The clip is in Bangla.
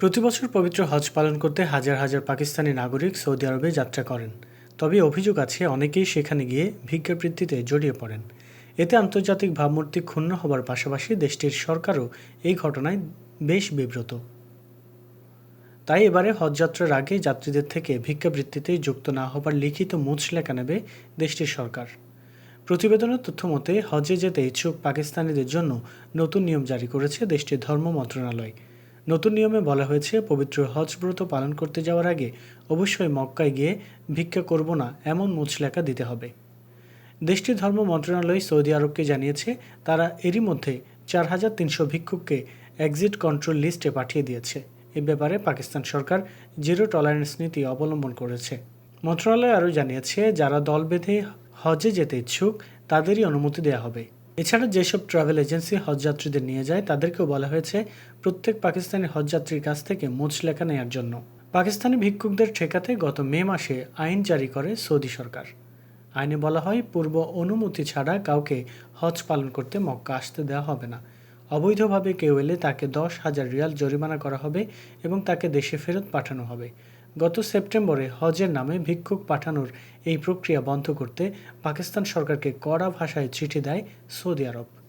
প্রতিবছর পবিত্র হজ পালন করতে হাজার হাজার পাকিস্তানি নাগরিক সৌদি আরবে যাত্রা করেন। তবে অভিযোগ আছে, অনেকেই সেখানে গিয়ে ভিক্ষাবৃত্তিতে জড়িয়ে পড়েন। এতে আন্তর্জাতিক ভাবমূর্তি ক্ষুণ্ণ হবার পাশাপাশি দেশটির সরকারও এই ঘটনায় বেশ বিব্রত। তাই এবারে হজযাত্রার আগে যাত্রীদের থেকে ভিক্ষাবৃত্তিতে যুক্ত না হবার লিখিত মুচলেখা নেবে দেশটির সরকার। প্রতিবেদনের তথ্য মতে, হজে যেতে ইচ্ছুক পাকিস্তানিদের জন্য নতুন নিয়ম জারি করেছে দেশটির ধর্ম মন্ত্রণালয়। নতুন নিয়মে বলা হয়েছে, পবিত্র হজ ব্রত পালন করতে যাওয়ার আগে অবশ্যই মক্কায় গিয়ে ভিক্ষা করব না, এমন মুচলেখা দিতে হবে। দেশটির ধর্ম মন্ত্রণালয় সৌদি আরবকে জানিয়েছে, তারা এরই মধ্যে চার হাজার তিনশো ভিক্ষুককে এক্সিট কন্ট্রোল লিস্টে পাঠিয়ে দিয়েছে। এ ব্যাপারে পাকিস্তান সরকার জিরো টলারেন্স নীতি অবলম্বন করেছে। মন্ত্রণালয় আরও জানিয়েছে, যারা দল বেঁধে হজে যেতে ইচ্ছুক, তাদেরই অনুমতি দেওয়া হবে। এছাড়া যেসব ট্রাভেল এজেন্সি হজযাত্রীদের নিয়ে যায়, তাদেরকেও বলা হয়েছে প্রত্যেক পাকিস্তানি হজযাত্রীর কাছ থেকে মুচলেখা নেয়ার জন্য। পাকিস্তানি ভিক্ষুকদের ঠেকাতে গত মে মাসে আইন জারি করে সৌদি সরকার। আইনে বলা হয়, পূর্ব অনুমতি ছাড়া কাউকে হজ পালন করতে মক্কা আসতে দেওয়া হবে না। অবৈধভাবে কেউ এলে তাকে দশ হাজার রিয়াল জরিমানা করা হবে এবং তাকে দেশে ফেরত পাঠানো হবে। গত সেপ্টেম্বরে হজের নামে ভিক্ষুক পাঠানোর এই প্রক্রিয়া বন্ধ করতে পাকিস্তান সরকারকে কড়া ভাষায় চিঠি দেয় সৌদি আরব।